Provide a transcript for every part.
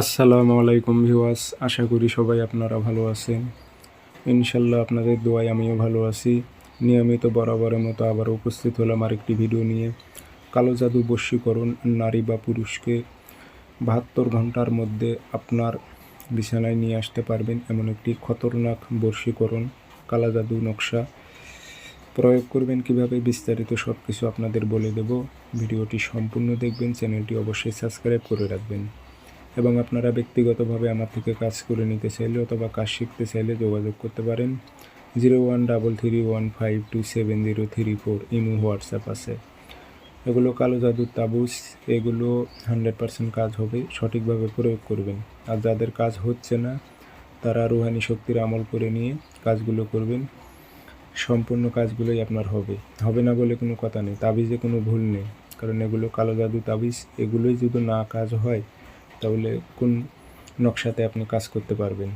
আসসালামু আলাইকুম ভিওয়াস আশা করি সবাই আপনারা ভালো আছেন। ইনশাল্লাহ আপনাদের দোয়ায় আমিও ভালো আছি। নিয়মিত বরাবরের মতো আবার উপস্থিত হলাম আরেকটি ভিডিও নিয়ে। কালো জাদু বশীকরণ নারী বা পুরুষকে বাহাত্তর ঘণ্টার মধ্যে আপনার বিছানায় নিয়ে আসতে পারবেন এমন একটি খতরনাক বশীকরণ কালা জাদু নকশা। প্রয়োগ করবেন কীভাবে বিস্তারিত সব কিছু আপনাদের বলে দেব। ভিডিওটি সম্পূর্ণ দেখবেন, চ্যানেলটি অবশ্যই সাবস্ক্রাইব করে রাখবেন। এবং আপনারা ব্যক্তিগতভাবে আমার থেকে কাজ করে নিতে চাইলে অথবা কাজ শিখতে চাইলে যোগাযোগ করতে পারেন। Zero one double three one five two seven zero three four imo WhatsApp আছে। এগুলো কালো জাদুর তাবুজ, এগুলো হান্ড্রেড পার্সেন্ট কাজ হবে, সঠিকভাবে প্রয়োগ করবেন। আর যাদের কাজ হচ্ছে না, তারা রুহানি শক্তির আমল করে নিয়ে কাজগুলো করবেন। সম্পূর্ণ কাজগুলোই আপনার হবে। হবে না বলে কোনো কথা নেই, তাবিজে কোনো ভুল নেই। কারণ এগুলো কালো জাদু তাবিজ, এগুলোই যদি না কাজ হয় তাহলে কোন নকশাতে আপনি কাজ করতে পারবেন?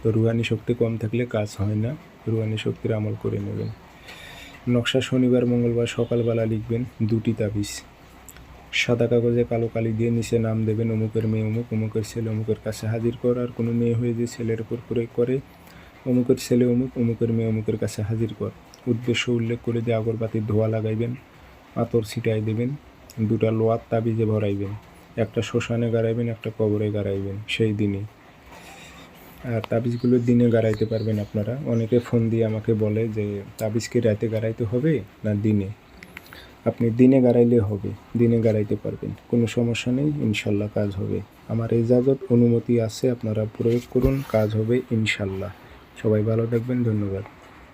তো রুহানি শক্তি কম থাকলে কাজ হয় না, রুহানি শক্তির আমল করে নেবেন। নকশা শনিবার, মঙ্গলবার সকালবেলা লিখবেন দুটি তাবিজ। সাদা কাগজে কালো কালি দিয়ে নিচে নাম দেবেন অমুকের মেয়ে অমুক, অমুকের ছেলে অমুকের কাছে হাজির কর, আর কোনো মেয়ে হয়ে যে ছেলের উপর প্রয়োগ করে, অমুকের ছেলে অমুক, অমুকের মেয়ে অমুকের কাছে হাজির কর। উদ্দেশ্য উল্লেখ করে দিয়ে আগরবাতির ধোয়া লাগাইবেন আতর ছিটাই দেবেন, দুটা লোয়ার তাবিজে ভরাইবেন। একটা শ্মশানে গাড়াইবেন, একটা কবরে গাড়াইবেন, সেই দিনই। আর তাবিজগুলো দিনে গাড়াইতে পারবেন আপনারা। অনেকে ফোন দিয়ে আমাকে বলে যে, তাবিজ কি রাতে গাড়াইতে হবে না দিনে? আপনি দিনে গাড়াইলে হবে, দিনে গাড়াইতে পারবেন। কোনো সমস্যা নেই, ইনশাল্লাহ কাজ হবে। আমার ইজাজত অনুমতি আছে, আপনারা প্রয়োগ করুন, কাজ হবে ইনশাল্লাহ। সবাই ভালো থাকবেন, ধন্যবাদ।